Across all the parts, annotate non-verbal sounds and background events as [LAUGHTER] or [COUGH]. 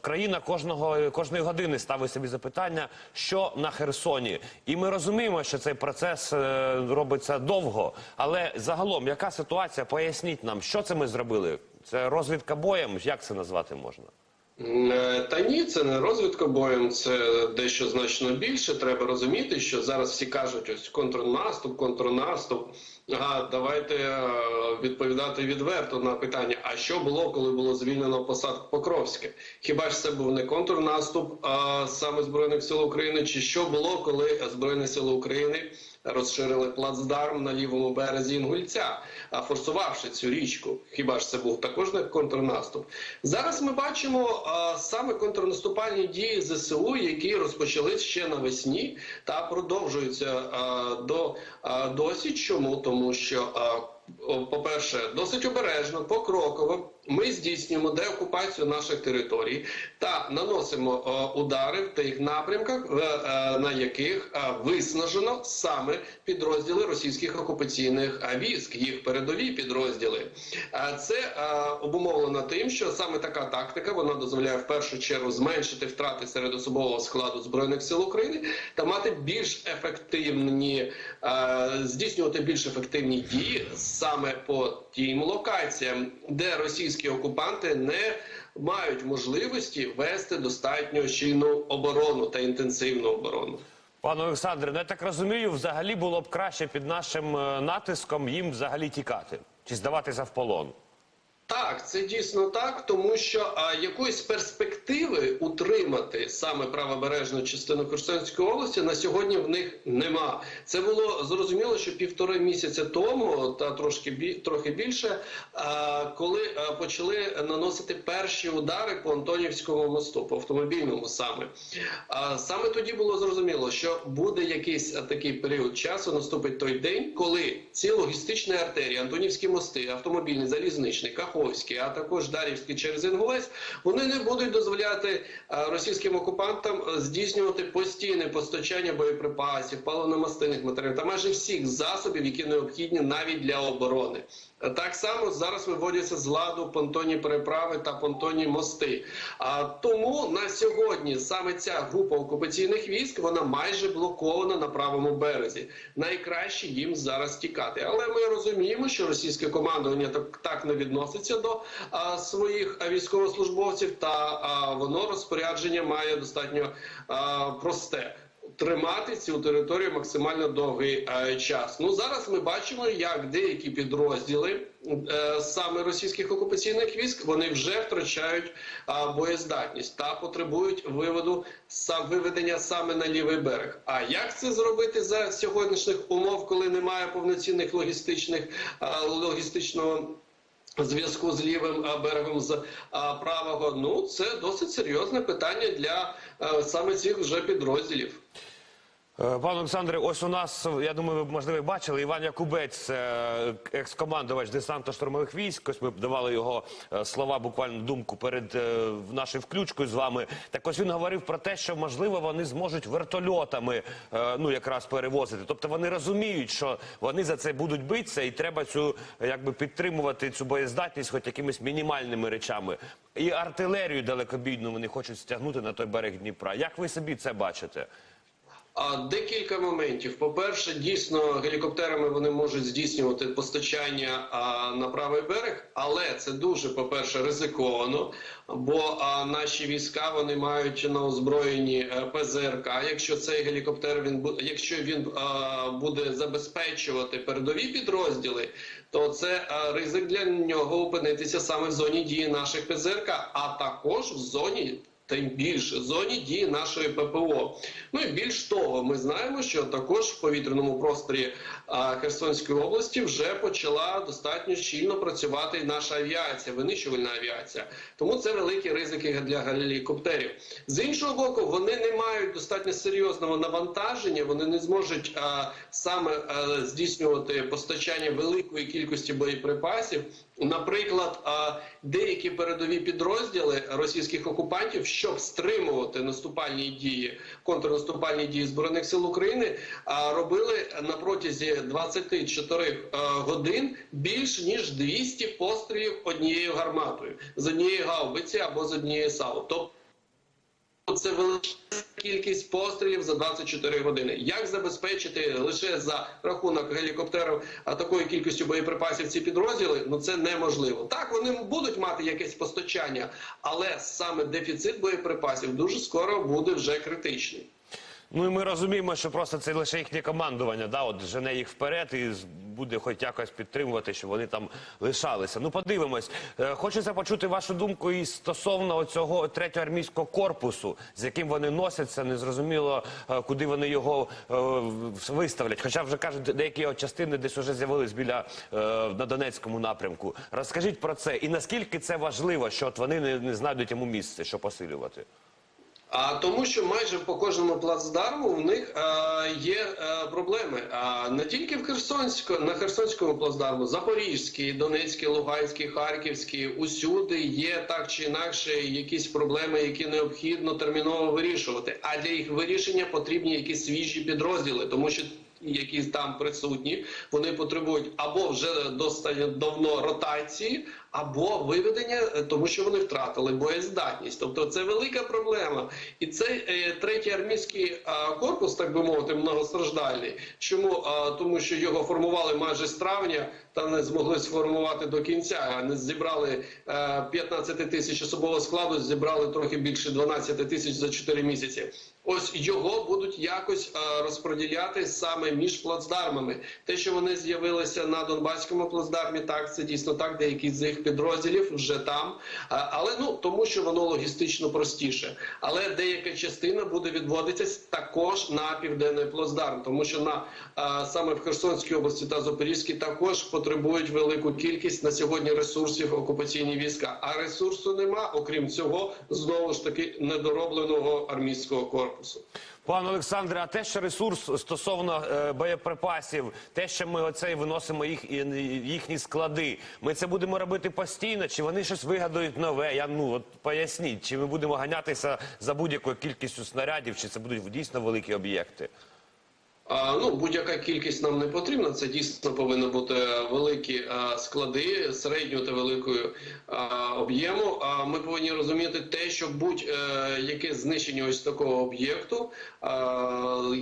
країна кожного кожної години ставить собі запитання, що на Херсоні, і ми розуміємо, що цей процес е, робиться довго. Але загалом, яка ситуація? Поясніть нам, що це ми зробили? Це розвідка боєм? Як це назвати можна? Е, Та ні, це не розвідка боєм, це дещо значно більше. Треба розуміти, що зараз всі кажуть, ось контрнаступ, контрнаступ. Давайте е, відповідати відверто на питання: а що було, коли було звільнено посад Покровське? Хіба ж це був не контрнаступ, а саме збройних сил України? Чи що було, коли збройні сили України? Розширили плацдарм на лівому березі Інгульця, а форсувавши цю річку. Хіба ж це був також не контрнаступ? Зараз ми бачимо а, саме контрнаступальні дії ЗСУ, які розпочались ще навесні та продовжуються а, до а, досі. Чому тому, що а, по-перше, досить обережно, покроково ми здійснюємо деокупацію наших територій та наносимо е, удари в тих напрямках, в, е, на яких е, виснажено саме підрозділи російських окупаційних е, військ, їх передові підрозділи. Е, Це е, обумовлено тим, що саме така тактика вона дозволяє в першу чергу зменшити втрати серед особового складу збройних сил України та мати більш ефективні е, здійснювати більш ефективні дії саме по тим локаціям, де російські окупанти не мають можливості вести достатньо щільну оборону та інтенсивну оборону. Пане Олександре, ну я так розумію, взагалі було б краще під нашим е, натиском їм взагалі тікати чи здаватися в полон. Так, це дійсно так, тому що а, якоїсь перспективи утримати саме правобережну частину Херсонської області на сьогодні в них нема. Це було зрозуміло, що півтори місяця тому, та трошки бі, трохи більше, а, коли а, почали наносити перші удари по Антонівському мосту, по автомобільному саме. А, саме тоді було зрозуміло, що буде якийсь а, такий період часу, наступить той день, коли ці логістичні артерії, Антонівські мости, автомобільний, залізничний, Каховський, а також Дарівський через Інгулець, вони не будуть дозволяти е, російським окупантам е, здійснювати постійне постачання боєприпасів, паливно-мастильних матеріалів та майже всіх засобів, які необхідні навіть для оборони. Е, Так само зараз виводяться з ладу понтонні переправи та понтонні мости. А тому на сьогодні саме ця група окупаційних військ вона майже блокована на правому березі. Найкраще їм зараз тікати. Але ми розуміємо, що російське командування так, так не відноситься до а, своїх військовослужбовців, та а, воно розпорядження має достатньо а, просте. Тримати цю територію максимально довгий е, час. Ну зараз ми бачимо, як деякі підрозділи е, саме російських окупаційних військ вони вже втрачають е, боєздатність та потребують виводу сам виведення саме на лівий берег. А як це зробити за сьогоднішніх умов, коли немає повноцінних логістичних е, логістичного зв'язку з лівим берегом з правого. Ну це досить серйозне питання для саме цих вже підрозділів. Е, Пане Олександре, ось у нас, я думаю, ви можливо бачили Іван Якубець, екс-командувач десантно-штурмових військ. Ось ми давали його е, слова, буквально думку перед е, нашою включкою з вами. Так ось він говорив про те, що можливо вони зможуть вертольотами е, ну якраз перевозити. Тобто вони розуміють, що вони за це будуть битися, і треба цю якби підтримувати цю боєздатність, хоч якимись мінімальними речами. І артилерію далекобійну вони хочуть стягнути на той берег Дніпра. Як ви собі це бачите? Декілька моментів. По-перше, дійсно гелікоптерами вони можуть здійснювати постачання на правий берег, але це дуже по-перше ризиковано. Бо наші війська вони мають на озброєнні е, ПЗРК. Якщо цей гелікоптер він якщо він буде забезпечувати передові підрозділи, то це ризик для нього опинитися саме в зоні дії наших ПЗРК, а також в зоні тим більше зоні дії нашої ППО. Ну і більш того, ми знаємо, що також в повітряному просторі Херсонської області вже почала достатньо щільно працювати наша авіація, винищувальна авіація. Тому це великі ризики для гелікоптерів. З іншого боку, вони не мають достатньо серйозного навантаження, вони не зможуть а, саме а, здійснювати постачання великої кількості боєприпасів. Наприклад, деякі передові підрозділи російських окупантів, щоб стримувати наступальні дії, контрнаступальні дії збройних сил України, робили на протязі 24 е, годин більш ніж 200 пострілів однією гарматою з однієї гаубиці або з однієї САУ. Тобто це величезна кількість пострілів за 24 години. Як забезпечити лише за рахунок гелікоптерів такою кількістю боєприпасів ці підрозділи? Ну це неможливо. Так вони будуть мати якесь постачання, але саме дефіцит боєприпасів дуже скоро буде вже критичний. Ну і ми розуміємо, що просто це лише їхнє командування, да, от жене їх вперед і буде хоч якось підтримувати, щоб вони там лишалися. Ну подивимось. Е, Хочеться почути вашу думку і стосовно цього третього армійського корпусу, з яким вони носяться. Незрозуміло, е, куди вони його е, виставлять. Хоча вже кажуть, деякі його частини десь уже з'явились біля на Донецькому напрямку. Розкажіть про це і наскільки це важливо, що от вони не знайдуть йому місце, що посилювати. А тому, що майже по кожному плацдарму в них е, є е, проблеми. А не тільки в Херсонську, на Херсонському плацдарму, Запорізький, Донецький, Луганський, Харківський, усюди є так чи інакше якісь проблеми, які необхідно терміново вирішувати. А для їх вирішення потрібні якісь свіжі підрозділи, тому що які там присутні, вони потребують або вже достатньо давно ротації, або виведення, е, тому що вони втратили боєздатність. Тобто це велика проблема. І цей е, третій армійський е, корпус, так би мовити, многостраждальний. Чому? А, тому що його формували майже з травня та не змогли сформувати до кінця. Не зібрали е, 15 тисяч особового складу, зібрали трохи більше 12 тисяч за 4 місяці. Ось його будуть якось е, розподіляти саме між плацдармами. Те, що вони з'явилися на Донбаському плацдармі, так це дійсно так. Деякі з їх підрозділів вже там, але ну тому, що воно логістично простіше. Але деяка частина буде відводитися також на південний плацдарм, тому що на саме в Херсонській області та Запорізькій також потребують велику кількість на сьогодні ресурсів окупаційні війська. А ресурсу нема, окрім цього, знову ж таки недоробленого армійського корпусу. Пане Олександре, а те, що ресурс стосовно е, боєприпасів, те, що ми оцей виносимо їх і їхні склади, ми це будемо робити постійно, чи вони щось вигадують нове? Я ну от поясніть, чи ми будемо ганятися за будь-якою кількістю снарядів, чи це будуть дійсно великі об'єкти? Ну, будь-яка кількість нам не потрібна. Це дійсно повинні бути великі склади середнього та великої об'єму. А ми повинні розуміти те, що будь-яке знищення ось такого об'єкту,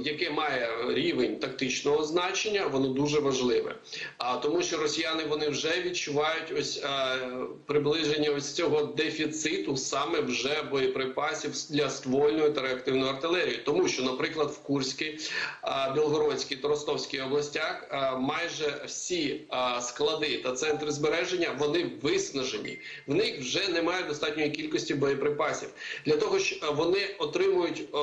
яке має рівень тактичного значення, воно дуже важливе. А тому, що росіяни вони вже відчувають ось приближення ось цього дефіциту саме вже боєприпасів для ствольної та реактивної артилерії, тому що, наприклад, в Курській. Білгородській та Ростовській областях майже всі склади та центри збереження вони виснажені. В них вже немає достатньої кількості боєприпасів. Для того що вони отримують е,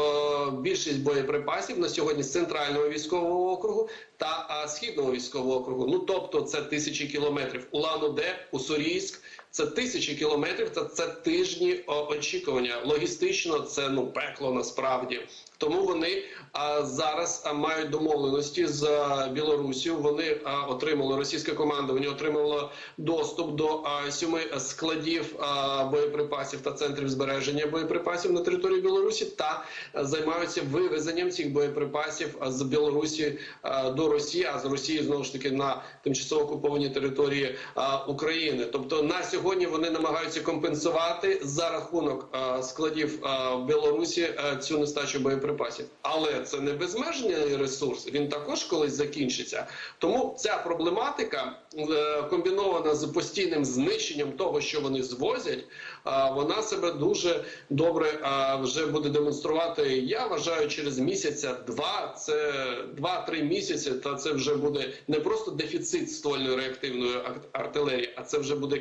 більшість боєприпасів на сьогодні з центрального військового округу та східного військового округу. Ну тобто це тисячі кілометрів. Улан-Удэ, Уссурійськ. Це тисячі кілометрів, та це тижні очікування. Логістично це ну пекло насправді. Тому вони а, зараз а, мають домовленості з а, Білорусію. Вони а, отримали російське командування, отримало доступ до а, сьоми складів а, боєприпасів та центрів збереження боєприпасів на території Білорусі та а, займаються вивезенням цих боєприпасів а, з Білорусі а, до Росії, а з Росії знову ж таки на тимчасово окуповані території а, України. Тобто на сьогодні вони намагаються компенсувати за рахунок а, складів а, в Білорусі а, цю нестачу боєприпасів. Але це не безмежний ресурс. Він також колись закінчиться. Тому ця проблематика е, комбінована з постійним знищенням того, що вони звозять, а, вона себе дуже добре а, вже буде демонструвати. Я вважаю, через місяця два, це два-три місяці. Та це вже буде не просто дефіцит ствольної реактивної ар- артилерії, а це вже буде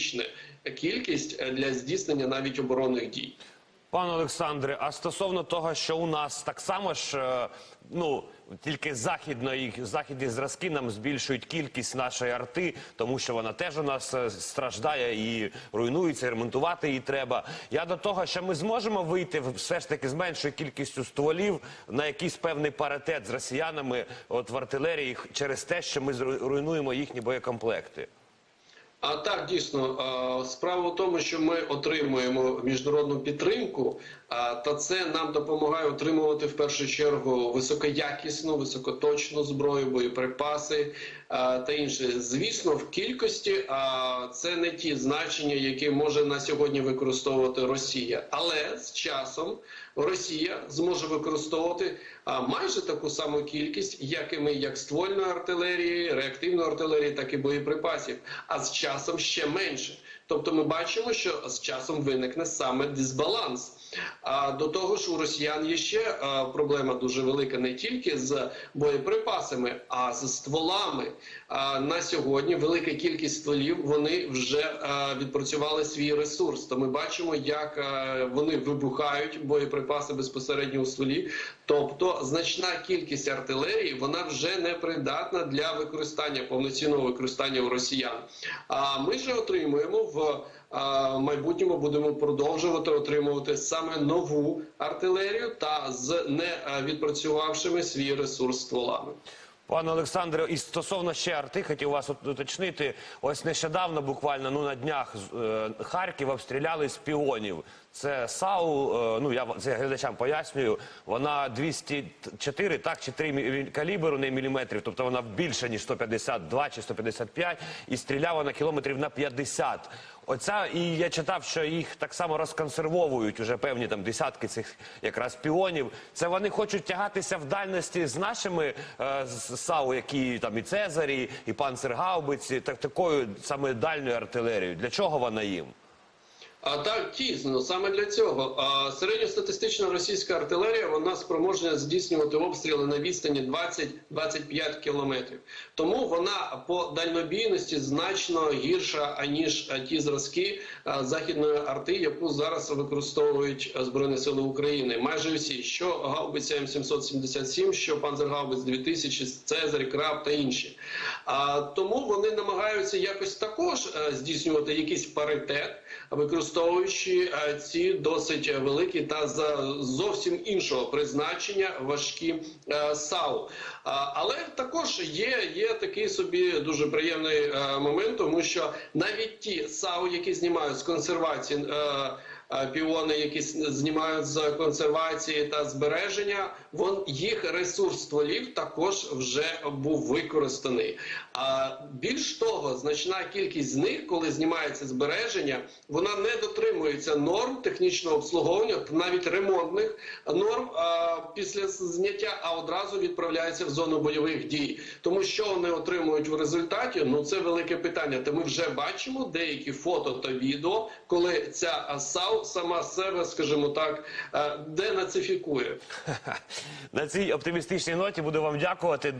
критична кількість е, для здійснення навіть оборонних дій. Пане Олександре, а стосовно того, що у нас так само ж, е, ну тільки західної західні зразки нам збільшують кількість нашої арти, тому що вона теж у нас е, страждає і руйнується, і ремонтувати її треба. Я до того, що ми зможемо вийти все ж таки з меншою кількістю стволів на якийсь певний паритет з росіянами, от в артилерії через те, що ми руйнуємо їхні боєкомплекти. А так дійсно справа в тому, що ми отримуємо міжнародну підтримку, та це нам допомагає отримувати в першу чергу високоякісну, високоточну зброю, боєприпаси та інше. Звісно, в кількості це не ті значення, які може на сьогодні використовувати Росія, але з часом Росія зможе використовувати майже таку саму кількість, як і ми, як ствольної артилерії, реактивної артилерії, так і боєприпасів. А з часом ще менше. Тобто, ми бачимо, що з часом виникне саме дисбаланс. А до того ж, у росіян є ще проблема дуже велика не тільки з боєприпасами, а з стволами. А, на сьогодні велика кількість стволів вони вже відпрацювали свій ресурс. То ми бачимо, як вони вибухають боєприпаси безпосередньо у стволі. Тобто, значна кількість артилерії вона вже не придатна для використання повноцінного використання у росіян. А ми ж отримуємо в а, майбутньому будемо продовжувати отримувати саме нову артилерію та з не відпрацювавшими свій ресурс стволами. Пане Олександре, і стосовно ще арти, хотів вас уточнити. Ось нещодавно, буквально ну на днях, е, Харків обстріляли з піонів. Це САУ, е, ну я це глядачам пояснюю. Вона 204, так чи 3 мілі- калібру, не міліметрів, тобто вона більше ніж 152 чи 155, і стріляла на кілометрів на 50. Оця і я читав, що їх так само розконсервовують уже певні там десятки цих якраз піонів. Це вони хочуть тягатися в дальності з нашими е, САУ, які там і Цезарі, і панцергаубиці, так такою саме дальньою артилерією. Для чого вона їм? А так дійсно саме для цього а, середньостатистична російська артилерія вона спроможна здійснювати обстріли на відстані 20-25 кілометрів. Тому вона по дальнобійності значно гірша аніж ті зразки а, західної арти, яку зараз використовують збройні сили України. Майже усі, що гаубиця М777, що панцергаубиць 2000, Цезарь, Краб та інші. А, тому вони намагаються якось також е, здійснювати якийсь паритет, використовуючи е, ці досить великі та за зовсім іншого призначення важкі е, САУ. Але також є, є такий собі дуже приємний е, момент, тому що навіть ті САУ, які знімають з консервації. Е, е, Піони, які знімають з консервації та збереження, вон їх ресурс стволів також вже був використаний. А більш того, значна кількість з них, коли знімається збереження, вона не дотримується норм технічного обслуговування, та навіть ремонтних норм а, після зняття, а одразу відправляється в зону бойових дій. Тому що вони отримують в результаті, ну це велике питання. Та ми вже бачимо деякі фото та відео, коли ця а, Сама себе, скажімо так, е, денацифікує. [LAUGHS] На цій оптимістичній ноті буду вам дякувати.